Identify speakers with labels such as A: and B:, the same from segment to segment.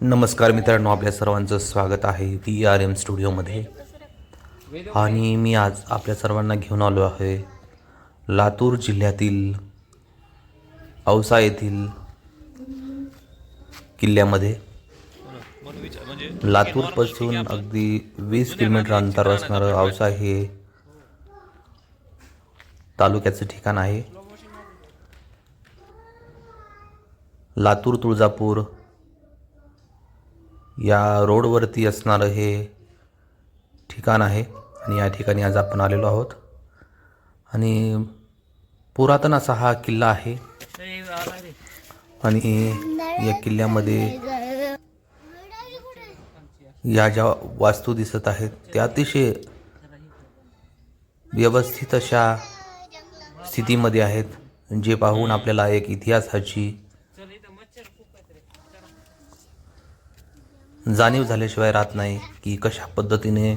A: नमस्कार मित्रांनो आपल्या सर्वांचं स्वागत आहे व्ही आर एम स्टुडिओमध्ये. आणि मी आज आपल्या सर्वांना घेऊन आलो आहे लातूर जिल्ह्यातील औसा येथील किल्ल्यामध्ये. लातूरपासून अगदी वीस किलोमीटर अंतर असणारं औसा हे तालुक्याचं ठिकाण आहे. लातूर तुळजापूर या रोडवरती असणारं हे ठिकाण आहे आणि या ठिकाणी आज आपण आलेलो आहोत. आणि पुरातन असा हा किल्ला आहे. आणि या किल्ल्यामध्ये या ज्या वास्तू दिसत आहेत त्या अतिशय व्यवस्थित अशा स्थितीमध्ये आहेत जे पाहून आपल्याला एक इतिहासाची जाणीव झाल्याशिवाय राहत नाही की कशा पद्धतीने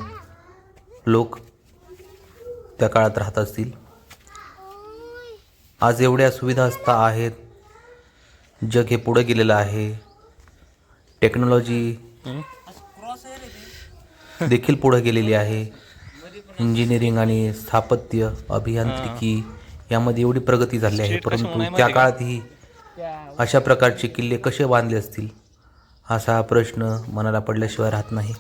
A: लोक त्या काळात राहत असतील. आज एवढ्या सुविधा असता आहेत. जग हे पुढे गेलेलं आहे. टेक्नॉलॉजी देखील पुढे गेलेली आहे. इंजिनिअरिंग आणि स्थापत्य अभियांत्रिकी यामध्ये एवढी प्रगती झाली आहे. परंतु त्या काळातही अशा प्रकारचे किल्ले कसे बांधले असतील? असा प्रश्न मनाला पडल्याशिवाय राहत नाही.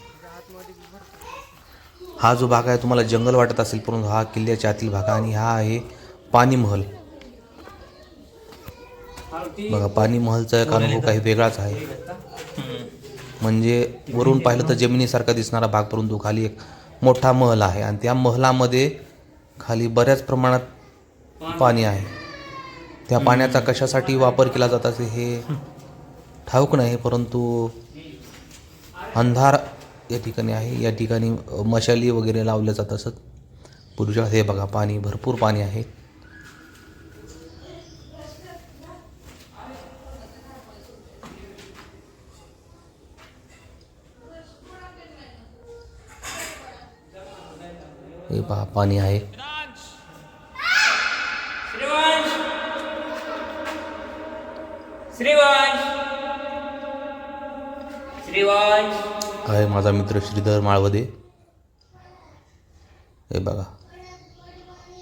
A: हा जो भाग आहे तुम्हाला जंगल वाटत असेल परंतु हा किल्ल्याच्या आतील भाग आहे आणि हा आहे पाणी महल. बघा पाणी महलचा एक अनुभव काही वेगळाच आहे. म्हणजे वरून पाहिलं तर जमिनीसारखा दिसणारा भाग परंतु खाली एक मोठा महल आहे आणि त्या महलामध्ये खाली बऱ्याच प्रमाणात पाणी आहे. त्या पाण्याचा कशासाठी वापर केला जात असे हे ठाऊक नाही परंतु अंधार या ठिकाणी आहे. या ठिकाणी मशाली वगैरे लावल्या जात असत. पूर्वीच्या हे बघा पाणी भरपूर पाणी आहे. हे पहा पाणी आहे.
B: श्रीवंश! श्रीवंश!
A: आहे माझा मित्र श्रीधर माळवदे. हे बघा.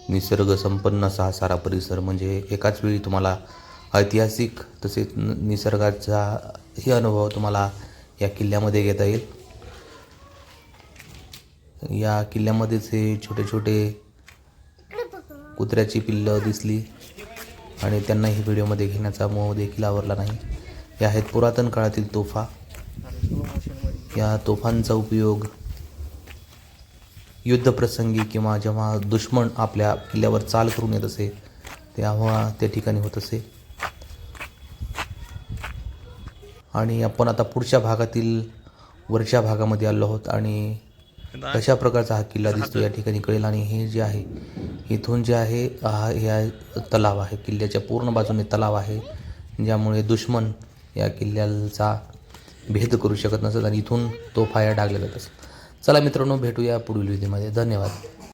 A: निसर्ग संपन्न असा सारा परिसर म्हणजे एकाच वेळी तुम्हाला ऐतिहासिक तसेच निसर्गाचा ही अनुभव तुम्हाला या किल्ल्यामध्ये घेता येईल. या किल्ल्यामध्येच हे छोटे छोटे कुत्र्याची पिल्लं दिसली आणि त्यांना ही व्हिडिओमध्ये घेण्याचा मोह देखील आवरला नाही. या आहेत पुरातन काळातील तोफा. या तोफांचा उपयोग युद्धप्रसंगी किंवा जेव्हा दुश्मन आपल्या किल्ल्यावर चाल करून येत असे तेव्हा त्या ठिकाणी होत असे. आणि आपण आता पुढच्या भागातील वरच्या भागामध्ये आलो आहोत आणि कशा प्रकारचा हा किल्ला दिसतो या ठिकाणी कळेल. आणि हे जे आहे इथून जे आहे हा हे तलाव आहे. किल्ल्याच्या पूर्ण बाजूने तलाव आहे ज्यामुळे दुश्मन या किल्ल्याचा भेद करू शकत नसत आणि इथून तो फाया डागला असेल. चला मित्रांनो भेटूया पुढील विधीमध्ये धन्यवाद.